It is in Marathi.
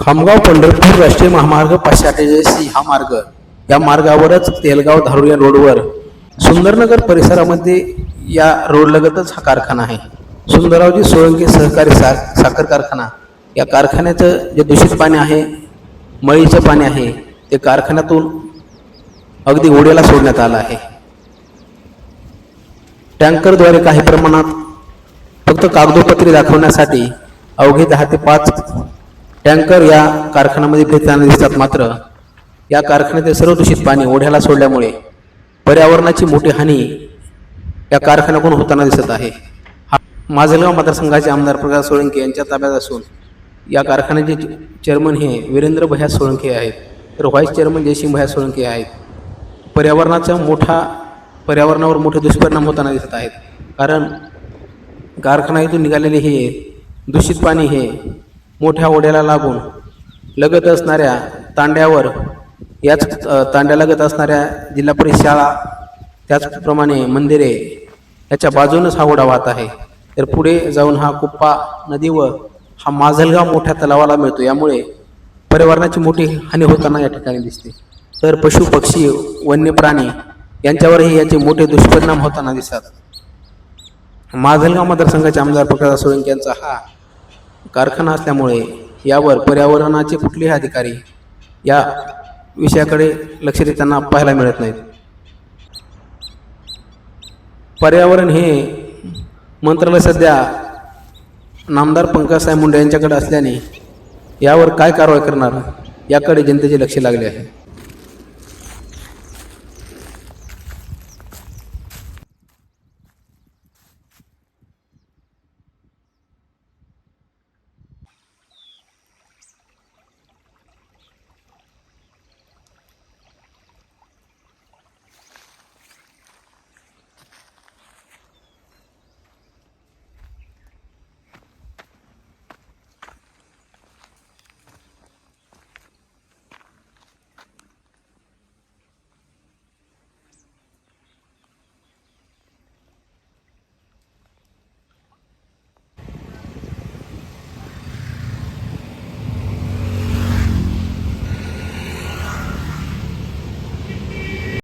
खामगाव पंढरपूर राष्ट्रीय महामार्ग पाचशे अठ्ठेचाळीस हा मार्ग या मार्गावरच तेलगाव धारूर या रोडवर सुंदरनगर परिसरामध्ये या रोडलगतच हा कारखाना आहे. सुंदररावजी सोळंके सहकारी सा साखर कारखाना. या कारखान्याचं जे दूषित पाणी आहे मळीचं पाणी आहे ते कारखान्यातून अगदी ओढ्याला सोडण्यात आलं आहे. टँकरद्वारे काही प्रमाणात फक्त कागदोपत्री दाखवण्यासाठी अवघे दहा ते पाच टँकर या कारखान्यामध्ये फिरताना दिसतात मात्र या कारखान्यातील सर्व दूषित पाणी ओढ्याला सोडल्यामुळे पर्यावरणाची मोठी हानी या कारखान्याकडून होताना दिसत आहे. हा माजलगाव मतदारसंघाचे आमदार प्रकाश सोळंके यांच्या ताब्यात असून या कारखान्याचे चेअरमन हे वीरेंद्र भया सोळंके आहेत. तर व्हाईस चेअरमन जयसिंग भया सोळंके आहेत. पर्यावरणाचा मोठा पर्यावरणावर मोठे दुष्परिणाम होताना दिसत आहेत. कारण कारखान्यातून इथून निघालेले हे दूषित पाणी हे मोठ्या ओढ्याला लागून लगत असणाऱ्या तांड्यावर याच तांड्यालगत असणाऱ्या जिल्हा परिषद शाळा त्याचप्रमाणे मंदिरे याच्या बाजूनच हा ओढा वाहत आहे. तर पुढे जाऊन हा कुप्पा नदी व हा माजलगाव मोठ्या तलावाला मिळतो. यामुळे पर्यावरणाची मोठी हानी होताना या ठिकाणी दिसते. तर पशु पक्षी वन्य प्राणी यांच्यावरही याचे मोठे दुष्परिणाम होताना दिसतात. माजलगाव मतदारसंघाचे आमदार प्रकाश सोळंकी यांचा हा कारखाना असल्यामुळे यावर पर्यावरणाचे कुठलेही अधिकारी या विषयाकडे लक्ष देताना पाहायला मिळत नाहीत. पर्यावरण हे मंत्रालय सध्या नामदार पंकजसाहेब मुंडे यांच्याकडे असल्याने यावर काय कारवाई करणार याकडे जनतेचे लक्ष लागले आहे.